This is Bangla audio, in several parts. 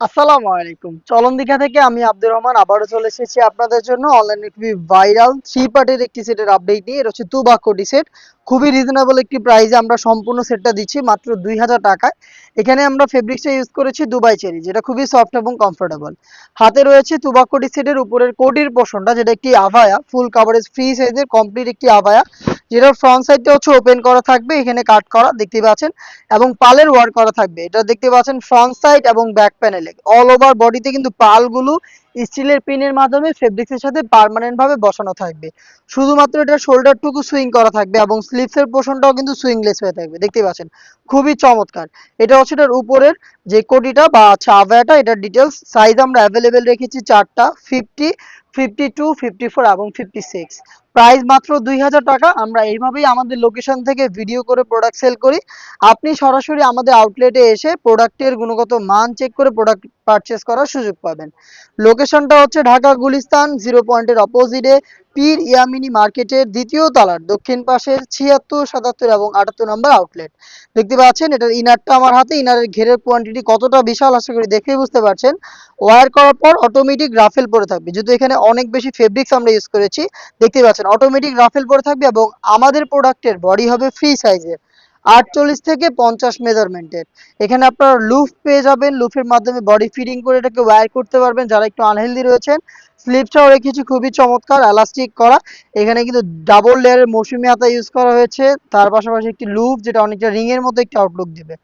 আসসালামু আলাইকুম। চলন দীঘা থেকে আমি আব্দুর রহমান আবারও চলে এসেছি আপনাদের জন্য অনলাইনে খুবই ভাইরাল থ্রি একটি সেটের আপডেট নিয়ে। হচ্ছে সেট খুবই রিজনেবল একটি প্রাইসে আমরা সম্পূর্ণ সেটটা দিচ্ছি মাত্র দুই হাজার টাকায়। এখানে আমরা ফেব্রিক্সটা ইউজ করেছি দুবাই চেরি, যেটা খুবই সফট এবং কমফোর্টেবল হাতে রয়েছে তুবাক কোটি সেটের উপরের কোটির পোর্শনটা যেটা একটি আভায়া ফুল কাভারেজ ফ্রি সাইজের কমপ্লিট একটি আভায়া। যেটার ফ্রন্ট সাইডটা হচ্ছে ওপেন করা থাকবে, এখানে কাট করা, দেখতে পাচ্ছেন? এবং পালের ওয়ার্ক করা থাকবে। এটা দেখতে পাচ্ছেন ফ্রন্ট সাইড এবং ব্যাক প্যানেলে অল ওভার বডিতে কিন্তু পালগুলো স্টিলের পিনের মাধ্যমে ফেব্রিক্সের সাথে পার্মানেন্ট ভাবে বসানো থাকবে। শুধুমাত্র এটা শোল্ডারটুকু সুইং করা থাকবে এবং স্লিভসের পোর্শনটাও কিন্তু সুইংলেস হয়ে থাকবে। দেখতে পাচ্ছেন? খুবই চমৎকার। এটা হচ্ছে এটার উপরের যে কোটিটা বা চাভাটা এটার ডিটেলস সাইজ আমরা অ্যাভেলেবেল রেখেছি চারটা fifty fifty two fifty four এবং ফিফটি সিক্স প্রাইস মাত্র দুই হাজার টাকা, আমরা এইভাবেই আমাদের লোকেশন থেকে ভিডিও করে প্রোডাক্ট সেল করি। আপনি সরাসরি আমাদের আউটলেটে এসে প্রোডাক্টের গুণগত মান চেক করে প্রোডাক্ট পারচেস করার সুযোগ পাবেন। লোকেশনটা হচ্ছে ঢাকা, গুলিস্তান জিরো পয়েন্টের অপোজিটে পীর ইয়ামিনী মার্কেটের দ্বিতীয় তলার দক্ষিণ পাশের ছিয়াত্তর, সাতাত্তর এবং আটাত্তর নম্বর আউটলেট দেখতে পাচ্ছেন, এটার ইনারটা আমার হাতে ইনারের ঘেরের কোয়ান্টিটি কতটা বিশাল আশা করি দেখেই বুঝতে পারছেন। ওয়ার করার পর অটোমেটিক রাফেল পরে থাকবে, যেহেতু এখানে অনেক বেশি ফেব্রিক্স আমরা ইউজ করেছি। দেখতে পাচ্ছেন অটোমেটিক রাফেল পরে থাকবে এবং আমাদের প্রোডাক্টের বডি হবে ফ্রি সাইজের আটচল্লিশ থেকে পঞ্চাশ মেজারমেন্টের এখানে আপনারা লুফ পেয়ে যাবেন লুফের মাধ্যমে বডি ফিটিং করে এটাকে ওয়্যার করতে পারবেন, যারা একটু আনহেলদি রয়েছেন। স্লিপটাও রেখেছি, খুবই চমৎকার এলাস্টিক করা। এখানে কিন্তু ডাবল লেয়ারের মৌসুমি হাতা ইউজ করা হয়েছে। তার পাশাপাশি একটি লুপ যেটা অনেকটা রিং এর মতো একটি আউটলুক দিবে।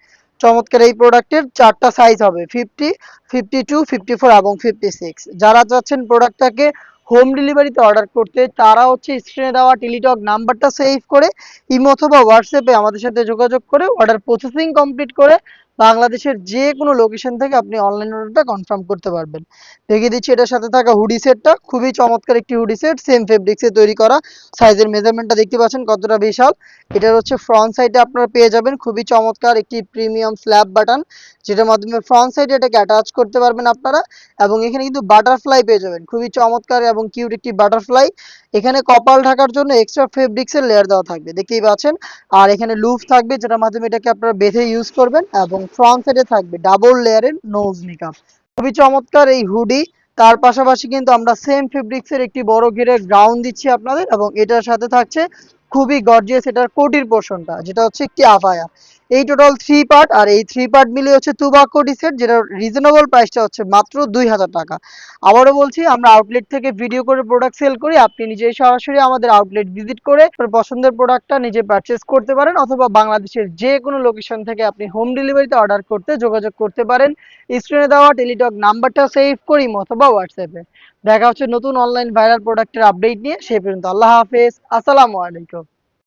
চমৎকার এই প্রোডাক্টের চারটা সাইজ হবে fifty fifty two fifty four এবং ফিফটি সিক্স যারা চাচ্ছেন প্রোডাক্টটাকে হোম ডেলিভারিতে অর্ডার করতে, তারা হচ্ছে স্ক্রিনে দেওয়া টেলিটক নাম্বারটা সেভ করে ইমো অথবা হোয়াটসঅ্যাপে আমাদের সাথে যোগাযোগ করে অর্ডার প্রসেসিং কমপ্লিট করে বাংলাদেশের যে কোনো লোকেশন থেকে আপনি অনলাইন অর্ডারটা কনফার্ম করতে পারবেন। দেখিয়ে দিচ্ছি, এটার সাথে থাকা হুডি সেটটা খুবই চমৎকার একটি হুডি সেট সেম ফেব্রিক্সে তৈরি করা। সাইজের মেজারমেন্টটা দেখতে পাচ্ছেন কতটা বিশাল। এটার হচ্ছে ফ্রন্ট সাইডে আপনারা পেয়ে যাবেন খুবই চমৎকার একটি প্রিমিয়াম স্ল্যাব বাটন যেটার মাধ্যমে ফ্রন্ট সাইডে এটাকে অ্যাটাচ করতে পারবেন আপনারা। এবং এখানে কিন্তু বাটারফ্লাই পেয়ে যাবেন, খুবই চমৎকার এবং কিউট একটি বাটারফ্লাই এখানে কপাল ঢাকার জন্য এক্সট্রা ফেব্রিক্সের লেয়ার দেওয়া থাকবে, দেখতেই পাচ্ছেন। আর এখানে লুফ থাকবে, যেটার মাধ্যমে এটাকে আপনারা বেঁধে ইউজ করবেন এবং ফ্রন্ট সাইডে থাকবে ডাবল লেয়ারের নোজ মেকআপ খুবই চমৎকার এই হুডি তার পাশাপাশি কিন্তু আমরা সেম ফেব্রিক্সের একটি বড় ঘিরে গ্রাউন্ড দিচ্ছি আপনাদের এবং এটার সাথে থাকছে খুবই গর্জিয়াস এটার কোটির পোর্শনটা যেটা হচ্ছে একটি আফায়া এই টোটাল থ্রি পার্ট আর এই থ্রি পার্ট মিলে হচ্ছে কোটি সেট যেটার রিজনেবল প্রাইসটা হচ্ছে মাত্র দুই হাজার টাকা। আবারও বলছি, আমরা আউটলেট থেকে ভিডিও করে প্রোডাক্ট সেল করি, আপনি নিজেই সরাসরি আমাদের আউটলেট ভিজিট করে পছন্দের প্রোডাক্টটা নিজে পারচেস করতে পারেন, অথবা বাংলাদেশের যে কোনো লোকেশন থেকে আপনি হোম ডেলিভারিতে অর্ডার করতে যোগাযোগ করতে পারেন। স্ক্রিনে দেওয়া টেলিটক নাম্বারটা সেভ করি, অথবা হোয়াটসঅ্যাপে দেখা হচ্ছে নতুন অনলাইন ভাইরাল প্রোডাক্টের আপডেট নিয়ে, সে পর্যন্ত আল্লাহ হাফেজ, আসসালামু আলাইকুম।